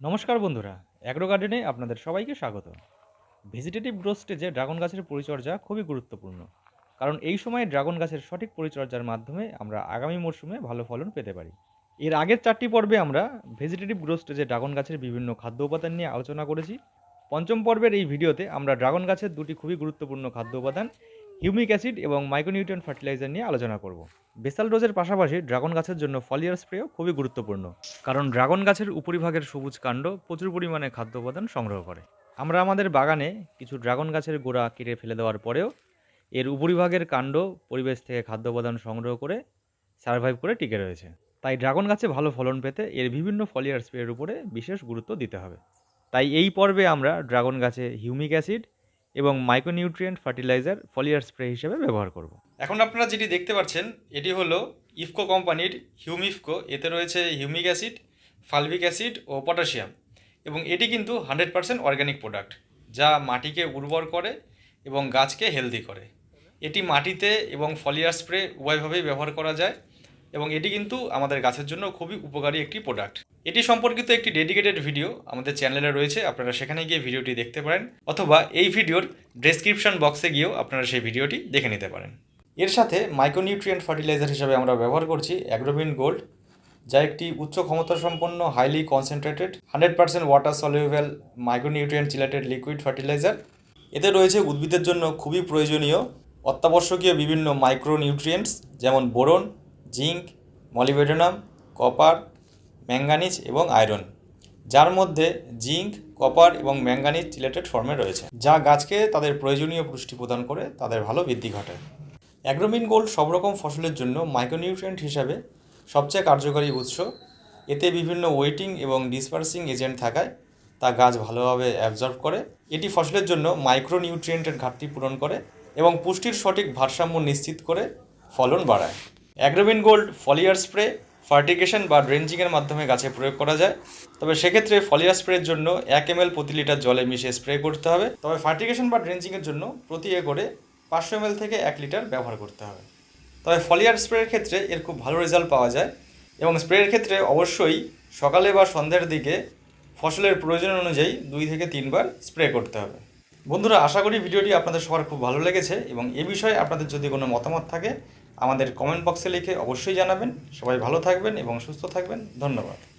নমস্কার বন্ধুরা, অ্যাগ্রো গার্ডেনে আপনাদের সবাইকে স্বাগত। ভেজিটেটিভ গ্রো স্টেজে ড্রাগন গাছের পরিচর্যা খুবই গুরুত্বপূর্ণ, কারণ এই সময়ে ড্রাগন গাছের সঠিক পরিচর্যার মাধ্যমে আমরা আগামী মরশুমে ভালো ফলন পেতে পারি। এর আগের চারটি পর্বে আমরা ভেজিটেটিভ গ্রো স্টেজে ড্রাগন গাছের বিভিন্ন খাদ্য উপাদান নিয়ে আলোচনা করেছি। পঞ্চম পর্বের এই ভিডিওতে আমরা ড্রাগন গাছের দুটি খুবই গুরুত্বপূর্ণ খাদ্য উপাদান হিউমিক অ্যাসিড এবং মাইক্রোনিউট্রিয়েন্ট ফার্টিলাইজার নিয়ে আলোচনা করব। বেসাল ডোজের পাশাপাশি ড্রাগন গাছের জন্য ফলিয়ার স্প্রেও খুবই গুরুত্বপূর্ণ, কারণ ড্রাগন গাছের উপরিভাগের সবুজ কাণ্ড প্রচুর পরিমাণে খাদ্য উপাদান সংগ্রহ করে। আমরা আমাদের বাগানে কিছু ড্রাগন গাছের গোড়া কেটে ফেলে দেওয়ার পরেও এর উপরিভাগের কাণ্ড পরিবেশ থেকে খাদ্য উপাদান সংগ্রহ করে সার্ভাইভ করে টিকে রয়েছে। তাই ড্রাগন গাছে ভালো ফলন পেতে এর বিভিন্ন ফলিয়ার স্প্রের উপরে বিশেষ গুরুত্ব দিতে হবে। তাই এই পর্বে আমরা ড্রাগন গাছে হিউমিক অ্যাসিড এবং মাইক্রোনিউট্রিয়েন্ট ফার্টিলাইজার ফলিয়ার স্প্রে হিসেবে ব্যবহার করব। এখন আপনারা যেটি দেখতে পাচ্ছেন, এটি হলো ইফকো কোম্পানির হিউমিফকো। এতে রয়েছে হিউমিক অ্যাসিড, ফালভিক অ্যাসিড ও পটাশিয়াম এবং এটি কিন্তু হান্ড্রেড পার্সেন্ট অর্গ্যানিক প্রোডাক্ট যা মাটিকে উর্বর করে এবং গাছকে হেলদি করে। এটি মাটিতে এবং ফলিয়ার স্প্রে উভয়ভাবেই ব্যবহার করা যায় এবং এটি কিন্তু আমাদের গাছের জন্য খুবই উপকারী একটি প্রোডাক্ট। এটি সম্পর্কিত একটি ডেডিকেটেড ভিডিও আমাদের চ্যানেলে রয়েছে, আপনারা সেখানে গিয়ে ভিডিওটি দেখতে পারেন, অথবা এই ভিডিওর ডেসক্রিপশন বক্সে গিয়েও আপনারা সেই ভিডিওটি দেখে নিতে পারেন। এর সাথে মাইক্রোনিউট্রিয়েন্ট ফার্টিলাইজার হিসেবে আমরা ব্যবহার করছি অ্যাগ্রোবিন গোল্ড, যা একটি উচ্চ ক্ষমতা সম্পন্ন highly concentrated hundred percent water soluble micronutrient chelated liquid fertiliser এতে রয়েছে উদ্ভিদের জন্য খুবই প্রয়োজনীয়, অত্যাবশ্যকীয় বিভিন্ন মাইক্রোনিউট্রিয়েন্টস যেমন boron, zinc molybdenum copper manganese এবং আয়রন, যার মধ্যে জিঙ্ক, কপার এবং ম্যাঙ্গানিজ চিলেটেড ফর্মে রয়েছে, যা গাছকে তাদের প্রয়োজনীয় পুষ্টি প্রদান করে তাদের ভালো বৃদ্ধি ঘটায়। অ্যাগ্রোমিন গোল্ড সব রকম ফসলের জন্য মাইক্রোনিউট্রিয়েন্ট হিসাবে সবচেয়ে কার্যকরী উৎস। এতে বিভিন্ন ওয়েটিং এবং ডিসপার্সিং এজেন্ট থাকায় তা গাছ ভালোভাবে অ্যাবজর্ব করে। এটি ফসলের জন্য মাইক্রোনিউট্রিয়েন্টের ঘাটতি পূরণ করে এবং পুষ্টির সঠিক ভারসাম্য নিশ্চিত করে ফলন বাড়ায়। Agromin gold foliar spray fertigation বা ড্রেঞ্জিংয়ের মাধ্যমে গাছে প্রয়োগ করা যায়। তবে সেক্ষেত্রে ফলিয়ার স্প্রের জন্য এক এম প্রতি লিটার জলে মিশিয়ে স্প্রে করতে হবে। তবে ফার্টিগেশন বা ড্রেঞ্জিংয়ের জন্য প্রতি একরে পাঁচশো এম থেকে এক লিটার ব্যবহার করতে হবে। তবে ফলিয়ার স্প্রের ক্ষেত্রে এর খুব ভালো রেজাল্ট পাওয়া যায় এবং স্প্রের ক্ষেত্রে অবশ্যই সকালে বা সন্ধ্যার দিকে ফসলের প্রয়োজন অনুযায়ী দুই থেকে তিনবার স্প্রে করতে হবে। বন্ধুরা, আশা করি ভিডিওটি আপনাদের সবার খুব ভালো লেগেছে এবং এ বিষয়ে আপনাদের যদি কোনো মতামত থাকে আমাদের কমেন্ট বক্সে লিখে অবশ্যই জানাবেন। সবাই ভালো থাকবেন এবং সুস্থ থাকবেন। ধন্যবাদ।